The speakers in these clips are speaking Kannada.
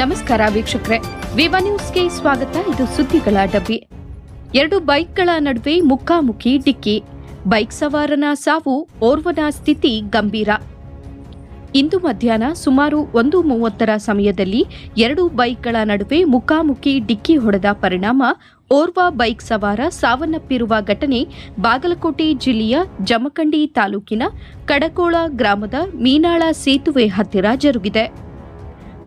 ನಮಸ್ಕಾರ ವೀಕ್ಷಕರೇ. ವಿವಾ ನ್ಯೂಸ್ಗೆ ಸ್ವಾಗತ. ಇದು ಸುದ್ದಿಗಳ ಡಬ್ಬಿ. ಎರಡು ಬೈಕ್ಗಳ ನಡುವೆ ಮುಖಾಮುಖಿ ಡಿಕ್ಕಿ. ಬೈಕ್ ಸವಾರನ ಸಾವು, ಓರ್ವನ ಸ್ಥಿತಿ ಗಂಭೀರ. ಇಂದು ಮಧ್ಯಾಹ್ನ ಸುಮಾರು ಒಂದು ಮೂವತ್ತರ ಸಮಯದಲ್ಲಿ ಎರಡು ಬೈಕ್ಗಳ ನಡುವೆ ಮುಖಾಮುಖಿ ಡಿಕ್ಕಿ ಹೊಡೆದ ಪರಿಣಾಮ ಓರ್ವ ಬೈಕ್ ಸವಾರ ಸಾವನ್ನಪ್ಪಿರುವ ಘಟನೆ ಬಾಗಲಕೋಟೆ ಜಿಲ್ಲೆಯ ಜಮಖಂಡಿ ತಾಲೂಕಿನ ಕಡಕೋಳ ಗ್ರಾಮದ ಮೀನಾಳ ಸೇತುವೆ ಹತ್ತಿರ ಜರುಗಿದೆ.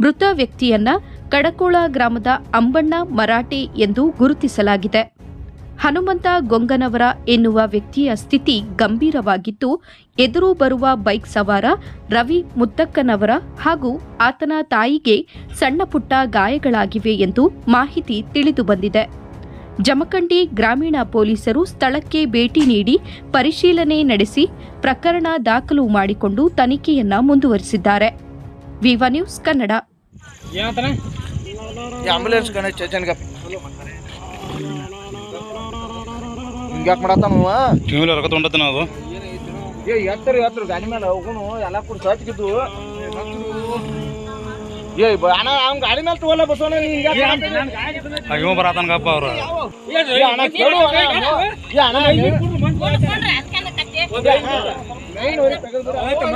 ಮೃತ ವ್ಯಕ್ತಿಯನ್ನ ಕಡಕೋಳ ಗ್ರಾಮದ ಅಂಬಣ್ಣ ಮರಾಠಿ ಎಂದು ಗುರುತಿಸಲಾಗಿದೆ. ಹನುಮಂತ ಗೊಂಗನವರ ಎನ್ನುವ ವ್ಯಕ್ತಿಯ ಸ್ಥಿತಿ ಗಂಭೀರವಾಗಿದ್ದು, ಎದುರು ಬರುವ ಬೈಕ್ ಸವಾರ ರವಿ ಮುತ್ತಕ್ಕನವರ ಹಾಗೂ ಆತನ ತಾಯಿಗೆ ಸಣ್ಣಪುಟ್ಟ ಗಾಯಗಳಾಗಿವೆ ಎಂದು ಮಾಹಿತಿ ತಿಳಿದುಬಂದಿದೆ ಜಮಖಂಡಿ ಗ್ರಾಮೀಣ ಪೊಲೀಸರು ಸ್ಥಳಕ್ಕೆ ಭೇಟಿ ನೀಡಿ ಪರಿಶೀಲನೆ ನಡೆಸಿ ಪ್ರಕರಣ ದಾಖಲು ಮಾಡಿಕೊಂಡು ತನಿಖೆಯನ್ನ ಮುಂದುವರಿಸಿದ್ದಾರೆ. ವಿವಾ ನ್ಯೂಸ್ ಕನ್ನಡ. ಆಂಬುಲೆನ್ಸ್ ಕಣ ಚೇಚನ್ಗ ಹಿಂಗ್ಯಾಕ್ ಮಾಡತ್ತಾನವ ಟಿವಿಲಿ ರೊಕ್ಕ ತೊಗೊಂಡತ್ತನ ಅದು? ಏ ಎತ್ತರ ಎತ್ತರ ಗಾಡಿ ಮೇಲೆ ಹೋಗುನು ಎಲ್ಲ ಕೂಡ ಸಚ್ಕಿದ್ದು ಏ ಬ- ಅಣ್ಣ ಅವ್ನ ಗಾಡಿ ಮೇಲೆ ತಗೋಲ್ಲ ಬಸವಣ್ಣ ನೀ ಹಿಂಗ್ಯಾಕ್ ಮಾಡಾತ್ತಿ? ಇವ ಬರತಾನಗಪ್ಪ ಅವ್ರ.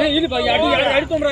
ಇಲ್ಲಿ ಬಾ, ಎರಡು ಎರಡು ತೊಗೊಂಡ್ರೆ